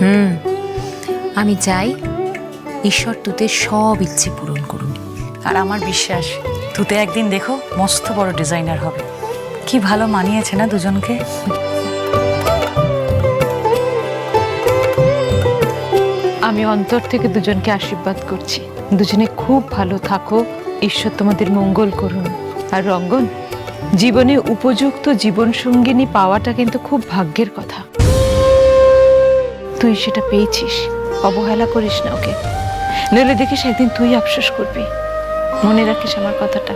হুম। আমি চাই ঈশ্বর তুতে সব ইচ্ছে পূরণ করুন। আর আমার বিশ্বাস তুতে একদিন দেখো মস্ত বড় ডিজাইনার হবে। কি ভালো মানিয়েছে না দুজনকে? আমি অন্তর থেকে দুজনকে আশীর্বাদ করছি। দুজনে খুব ভালো থাকো ঈশ্বর তোমাদের মঙ্গল করুন। আর রঙ্গন জীবনে উপযুক্ত জীবন সঙ্গিনী পাওয়াটা কিন্তু খুব ভাগ্যের কথা। তুই সেটা পেয়েছিস। অবহেলা করিস না ওকে। নইলে দেখিস একদিন তুই আফসোস করবি। মনে রাখিস আমার কথাটা।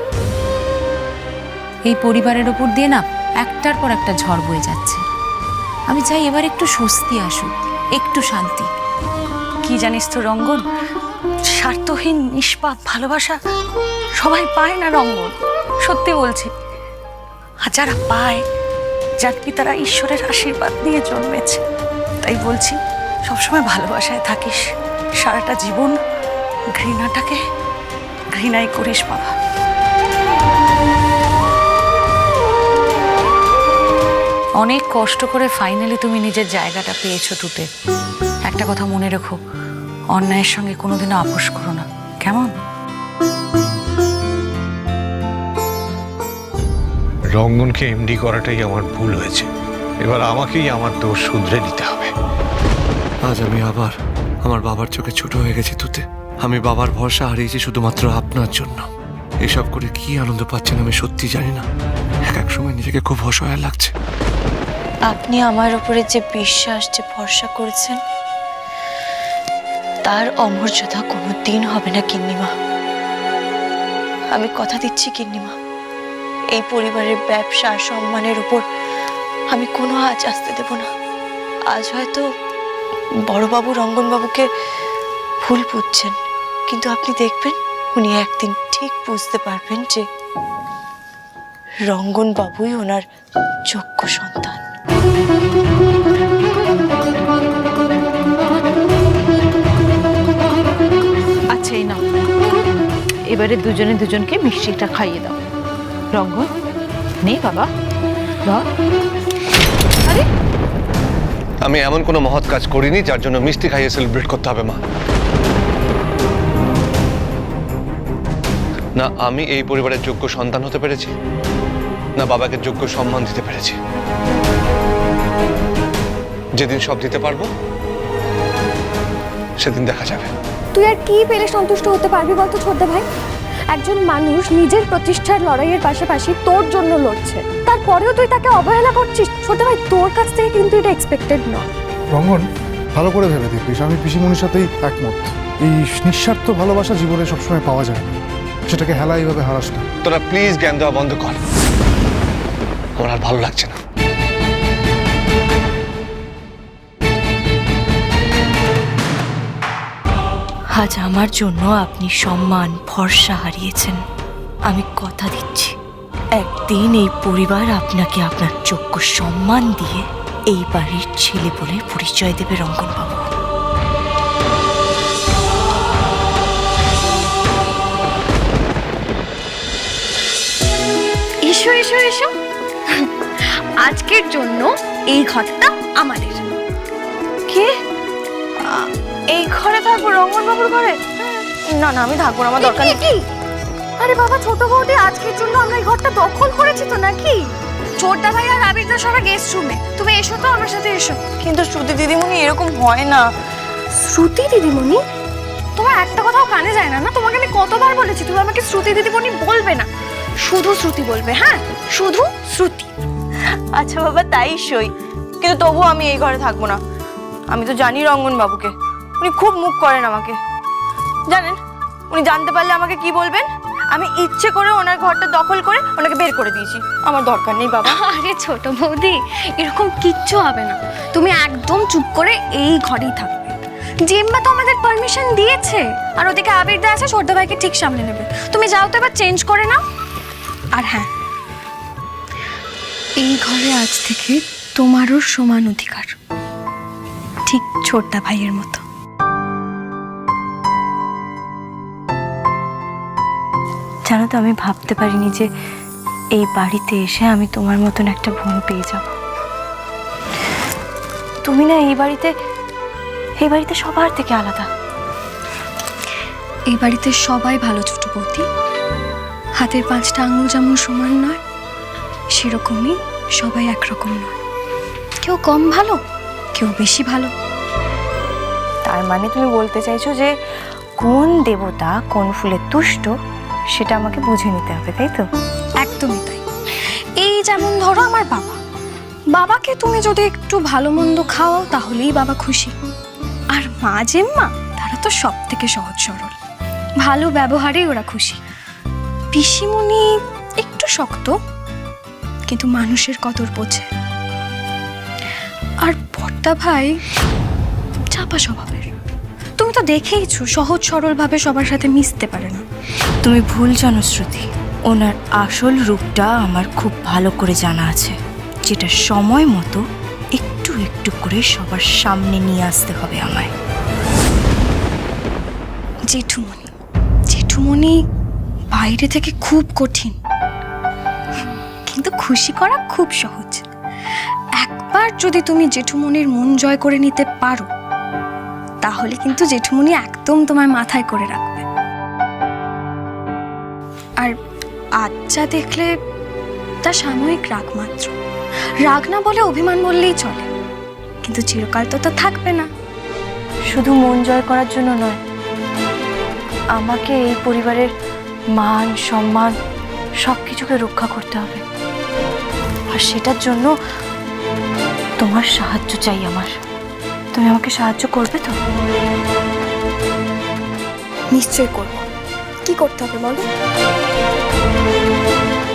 এই পরিবারের ওপর দিয়ে না একটার পর একটা ঝড় বয়ে যাচ্ছে। আমি চাই এবার একটু স্বস্তি আসুক একটু শান্তি। কি জানিস তো রঙ্গন? স্বার্থহীন নিষ্পাপ ভালোবাসা সবাই পায় না রঙ্গন। সত্যি বলছি আর যারা পায় যার পিতারা ঈশ্বরের আশীর্বাদ নিয়ে জন্মেছে। তাই বলছি, সবসময় ভালোবাসায় থাকিস। সারাটা জীবন ঘৃণাটাকে ঘৃণাই করিস, বাবা। অনেক কষ্ট করে ফাইনালি তুমি নিজের জায়গাটা পেয়েছ তুতে একটা কথা মনে রেখো, অন্যায়ের সঙ্গে কোনোদিনও আপোষ করো না। কেমন? রঙ্গনকে এমডি করাটাই আমার ভুল হয়েছে। এবার আমাকেই আমার দোষ শুধরে নিতে হবে। আজ আমি আবার আমার বাবার চোখে ছোট হয়ে গেছি তুতে। আমি বাবার ভরসা হারিয়েছি শুধুমাত্র আপনার জন্য। এসব করে কি আনন্দ পাচ্ছেন আমি সত্যি জানি না। এক এক সময় নিজেকে খুব অসহায় লাগছে। আপনি আমার উপরে যে বিশ্বাস, যে ভরসা করেছেন, তার অমর্যাদা কোনো দিন হবে না, কিন্নিমা। আমি কথা দিচ্ছি, কিন্নিমা। এই পরিবারের ব্যবসা সম্মানের উপর আমি কোনো আজ আসতে দেব না। আজ হয়তো বড়বাবু রঙ্গনবাবুকে ভুল বুঝছেন, কিন্তু আপনি দেখবেন উনি একদিন ঠিক বুঝতে পারবেন যে রঙ্গনবাবুই ওনার যোগ্য সন্তান। আচ্ছা এই নাও। এবারে দুজনে দুজনকে মিষ্টিটা খাইয়ে দাও। রঙ্গন, নে বাবা আরে আমি এমন কোনো মহৎ কাজ করিনি যার জন্য মিষ্টি খাইয়ে সেলিব্রেট করতে হবে, মা। না, আমি এই পরিবারের যোগ্য সন্তান হতে পেরেছি, না বাবাকে যোগ্য সম্মান দিতে পেরেছি। যেদিন সব দিতে পারব, সেদিন দেখা যাবে। তুই আর কি পেলে সন্তুষ্ট হতে পারবি বলতো ছোট ভাই? একজন মানুষ নিজের প্রতিষ্ঠার লড়াইয়ের পাশাপাশি তোর জন্য লড়ছে। তারপরেও তুই তাকে অবহেলা করছিস? ছোট ভাই তোর কাছ থেকে কিন্তু এটা এক্সপেক্টেড নয়। রঙ্গন ভালো করে ভেবে দেখিস আমি পিসিমণির সাথেই একমত। এই নিঃস্বার্থ ভালোবাসা জীবনে সবসময় পাওয়া যায় না। সেটাকে হেলা এইভাবে হারাস না। তোরা প্লিজ জ্ঞান দেওয়া বন্ধ কর। আমার আর ভালো লাগছে না। আজ আমার জন্য আপনি সম্মান ভরসা হারিয়েছেন। আমি কথা দিচ্ছি। একদিন এই পরিবার আপনাকে আপনার যোগ্য সম্মান দিয়ে এই বাড়ির ছেলে বলে পরিচয় দেবে রঙ্গনবাবু। এসো এসো এসো। আজকের জন্য এই ঘরটা আমাদের। কে? এই ঘরে থাকব রঙ্গন বাবুর ঘরে? না না আমি থাকব না আমার দরকার নেই। আরে বাবা ছোট বৌদি আজকের জন্য আমরা এই ঘরটা দখল করেছি তো নাকি? ছোটদা ভাই আর আবিরদা সবাই গেস্ট রুমে তুমি এসো তো আমার সাথে এসো। কিন্তু শ্রুতি দিদিমণি এরকম হয় না। শ্রুতি দিদিমণি? তোমার একটা কথাও কানে যায় না না? তোমাকে আমি কতবার বলেছি তুমি আমাকে শ্রুতি দিদিমণি বলবে না। শুধু শ্রুতি বলবে হ্যাঁ? শুধু শ্রুতি। আচ্ছা বাবা তাই সই। কিন্তু তবুও আমি এই ঘরে থাকব না। আমি তো জানি রঙ্গন বাবুকে উনি খুব মুখ করেন আমাকে। জানেন উনি জানতে পারলে আমাকে কি বলবেন? আমি ইচ্ছে করে ওনার ঘরটা দখল করে ওনাকে বের করে দিয়েছি। আমার দরকার নেই, বাবা। আরে ছোট বৌদি, এরকম কিচ্ছু হবে না। তুমি একদম চুপ করে এই ঘরেই থাকবে। জিম্মা তো আমাদের পারমিশন দিয়েছে। আর ওদিকে আবিরদা আছে ছোট ভাইকে ঠিক সামনে নেবে। তুমি যাও তো এবার চেঞ্জ করে নাও। আর হ্যাঁ এই ঘরে আজ থেকে তোমারও সমান অধিকার। ঠিক ছোট্টা ভাইয়ের মতো। জানো তো আমি ভাবতে পারিনি যে এই বাড়িতে এসে আমি তোমার মতন একটা বোন পেয়ে যাব। তুমি না এই বাড়িতে এই বাড়িতে সবার থেকে আলাদা। এই বাড়িতে সবাই ভালো ছোট বৌদি। হাতের পাঁচটা আঙুল যেমন সমান নয় সেরকমই সবাই একরকম নয়। কেউ কম ভালো কেউ বেশি ভালো। তার মানে তুমি বলতে চাইছো যে কোন দেবতা কোন ফুলে তুষ্ট সেটা আমাকে বুঝে নিতে হবে, তাই তো? একদমই তাই। এই যেমন ধরো আমার বাবা। বাবাকে তুমি যদি একটু ভালো মন্দ খাওয়াও, তাহলেই বাবা খুশি। আর মা জেম্মা, তারা তো সব থেকে সহজ সরল। ভালো ব্যবহারেই ওরা খুশি। পিসিমণি একটু শক্ত, কিন্তু মানুষের কদর বোঝে। আর বর্দা ভাই চাপা স্বভাবের। তুমি তো দেখেইছো সহজ সরলভাবে সবার সাথে মিশতে পারে না। তুমি ভুল জানো শ্রুতি। ওনার আসল রূপটা আমার খুব ভালো করে জানা আছে। যেটা সময় মতো একটু একটু করে সবার সামনে নিয়ে আসতে হবে আমায়। জেঠুমণি জেঠুমণি বাইরে থেকে খুব কঠিন। কিন্তু খুশি করা খুব সহজ। একবার যদি তুমি জেঠুমণির মন জয় করে নিতে পারো তাহলে কিন্তু জেঠুমণি একদম তোমার মাথায় করে রাখবে। আর যা দেখলে তা সাময়িক রাগ মাত্র। রাগ না বলে অভিমান বললেই চলে, কিন্তু চিরকাল তো তা থাকবে না। শুধু মন জয় করার জন্য নয়, আমাকে এই পরিবারের মান, সম্মান সব কিছুকে রক্ষা করতে হবে। আর সেটার জন্য তোমার সাহায্য চাই আমার। তুমি আমাকে সাহায্য করবে তো? নিশ্চয় করব। কি করতে হবে বলো?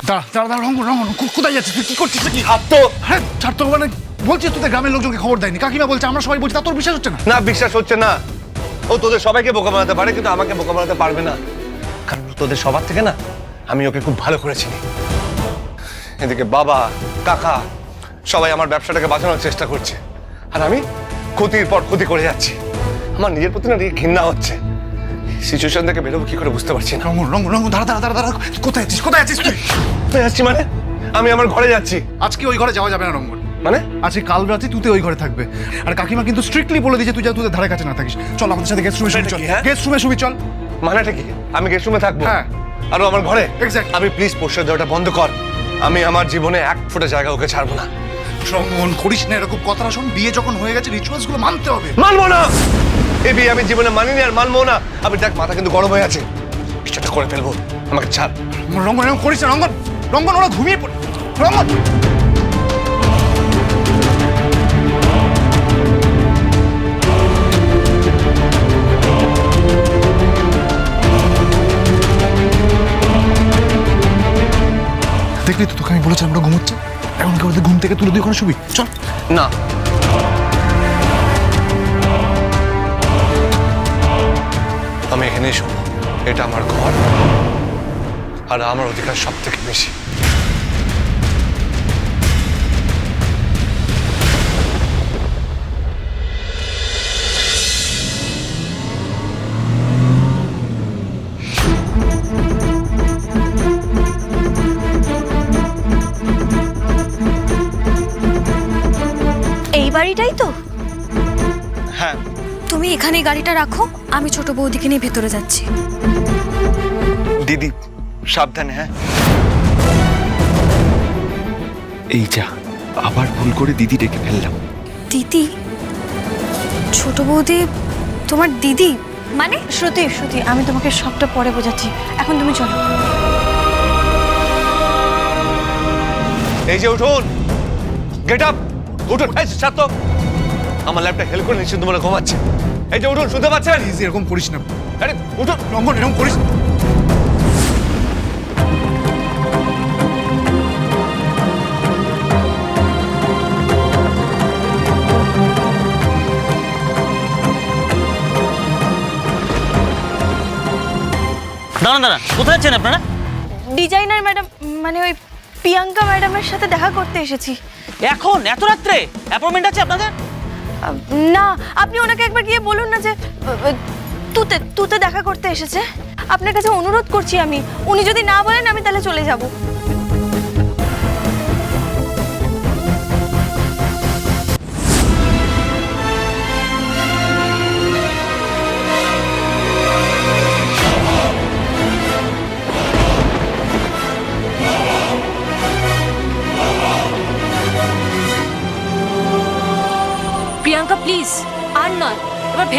দাঁড়া দাঁড়া দাঁড়া রঙ্গন রঙ্গন কো- কোথায় যাচ্ছিস তুই? কি করছিস কি আর তো। হ্যাঁ ছাড় তো মানে তোদের গ্রামের লোকজনকে খবর দেয়নি। কাকিমা বলছে আমরা সবাই বলছি তা তোর বিশ্বাস হচ্ছে না? না বিশ্বাস হচ্ছে না। ও তোদের সবাইকে বোকা বানাতে পারে কিন্তু আমাকে বোকা বানাতে পারবে না। কারণ তোদের সবার থেকে না আমি ওকে খুব ভালো করে চিনি। এদিকে বাবা কাকা সবাই আমার ব্যবসাটাকে বাঁচানোর চেষ্টা করছে। আর আমি? ক্ষতির পর ক্ষতি করে যাচ্ছি। আমার নিজের প্রতি না ঘৃণা হচ্ছে। সিচুয়েশন থেকে বেরোবো কি করে বুঝতে পারছি না। রঙ্গন রঙ্গন রঙ্গন দাঁড়া দাঁড়া দাঁড়া দাঁড়া। কোথায় আছিস? কোথায় আছিস তুই? কোথায় যাচ্ছি মানে? আমি আমার ঘরে যাচ্ছি। আজকে ওই ঘরে যাওয়া যাবে না রঙ্গন মানে? আজকে কাল রাতে তুই ওই ঘরে থাকবে। আর কাকিমা কিন্তু স্ট্রিক্টলি বলে দিয়েছে তুই যা তোদের ধারে কাছে না থাকিস। চল আমাদের সাথে গেস্ট রুমে শুবি চল। হ্যাঁ? গেস্ট রুমে শুবি চল। মানেটা কি? আমি গেস্ট রুমে থাকব? হ্যাঁ। আর আমার ঘরে? Exactly. আমি প্লিজ পোস্টার দেওয়াটা বন্ধ কর। আমি আমার জীবনে এক ফুটে জায়গা ওকে ছাড়বো না। রঙ্গন করিস না এরকম কথাটা শোন বিয়ে যখন হয়ে গেছে রিচুয়ালসগুলো মানতে হবে। মানবো না! এই বিয়ে আমি জীবনে মানিনি আর মানবো না। আমি দেখ মাথা কিন্তু গরম হয়ে আছে। কিছুটা করে ফেলব। আমাকে ছাড়। রঙ্গন এরকম করিস না রঙ্গন। রঙ্গন ওরা ঘুমিয়ে পড়ে। রঙ্গন! দেখলি তো তোকে আমি বলেছিলাম ওরা ঘুমোচ্ছে? এখন কি ওদের ঘুম থেকে তুলে দিয়ে ওখানে শুবি চল। না। আমি এখানেই শোবো এটা আমার ঘর, আর আমার অধিকার সব থেকে বেশি। এখানে গাড়িটা রাখো আমি ছোট বৌদিকে নিয়ে ভেতরে যাচ্ছি। দিদি সাবধানে হ্যাঁ? এই যা আবার ভুল করে দিদি ডেকে ফেললাম। দিদি ছোট বৌদি তোমার দিদি? মানে? শ্রুতি শ্রুতি আমি তোমাকে সবটা পরে বোঝাচ্ছি। এখন তুমি চলো। এই যে উঠুন। গেট আপ উঠুন। এই ছাড় তো। আমার ল্যাপটা হেল্প করে নিশ্চিন্ত মনে ঘুমাচ্ছে। এই যে উঠুন শুনতে পাচ্ছেন? প্লিজ এরকম করিস না। আরে উঠুন। রঙ্গন এরকম করিস না। দাঁড়ান দাঁড়ান কোথায় যাচ্ছেন আপনারা? ডিজাইনার ম্যাডাম মানে ওই প্রিয়াঙ্কা ম্যাডামের সাথে দেখা করতে এসেছি। এখন? এত রাত্রে? অ্যাপয়েন্টমেন্ট আছে আপনাদের? না, আপনি ওনাকে একবার গিয়ে বলুন না যে তুতে তুতে দেখা করতে এসেছে। আপনার কাছে অনুরোধ করছি আমি। উনি যদি না বলেন, আমি তাহলে চলে যাব।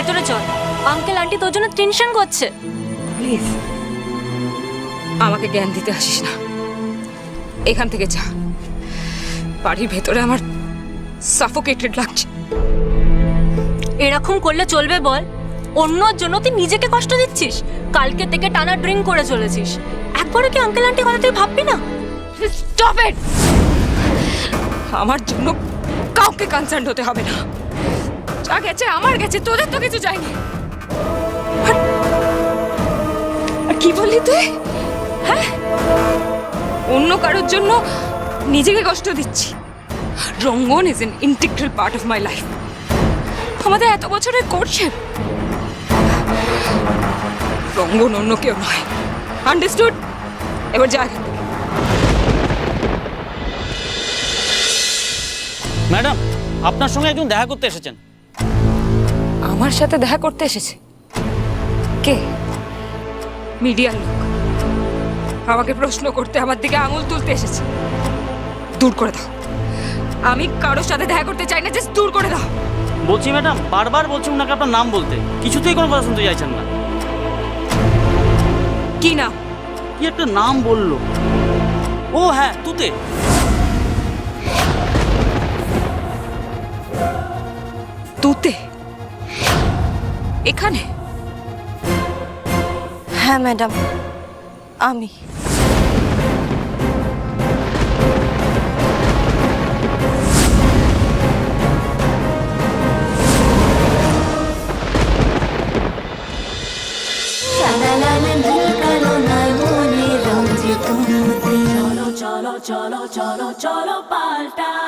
ভেতরে চল। আঙ্কেল আন্টি তোর জন্য টেনশন করছে। প্লিজ আমাকে জ্ঞান দিতে আসিস না। এখান থেকে যা। বাড়ির ভেতরে আমার সাফোকেটেড লাগছে। এরকম করলে চলবে বল। অন্যর জন্য তুই নিজেকে কষ্ট দিচ্ছিস। কালকে থেকে টানা ড্রিঙ্ক করে চলেছিস। একবারও কি আঙ্কেল আন্টি কথা তুই ভাববি না? স্টপ ইট আমার জন্য কাউকে কনসার্ন হতে হবে না। যা গেছে, আমার গেছে, তোদের তো কিছু যায়নি। কি বললি তুই? হ্যাঁ? অন্য কারোর জন্য নিজেকে কষ্ট দিচ্ছি। Rangan is an integral part of my life আমাদের এত বছরের কোর্টশিপ রঙ্গন অন্য কেউ নয়। আন্ডারস্টুড এবার যা ম্যাডাম, আপনার সঙ্গে একজন দেখা করতে এসেছেন। আমার সাথে দেখা করতে এসেছে। কে? মিডিয়ার লোক। আমাকে প্রশ্ন করতে আমার দিকে আঙুল তুলতে এসেছে। দূর করে দাও। আমি কারোর সাথে দেখা করতে চাই না জাস্ট দূর করে দাও। বলছি ম্যাডাম বারবার বলছি ওনাকে আপনার নাম বলতে। কিছুতেই কোনো কথা শুনতে চাইছেন না। কি না কি একটা নাম বলল? ও হ্যাঁ তুতে। তুতে? এখানে? হ্যাঁ ম্যাডাম। আমি। চলো চলো চলো চলো চলো পাল্টাই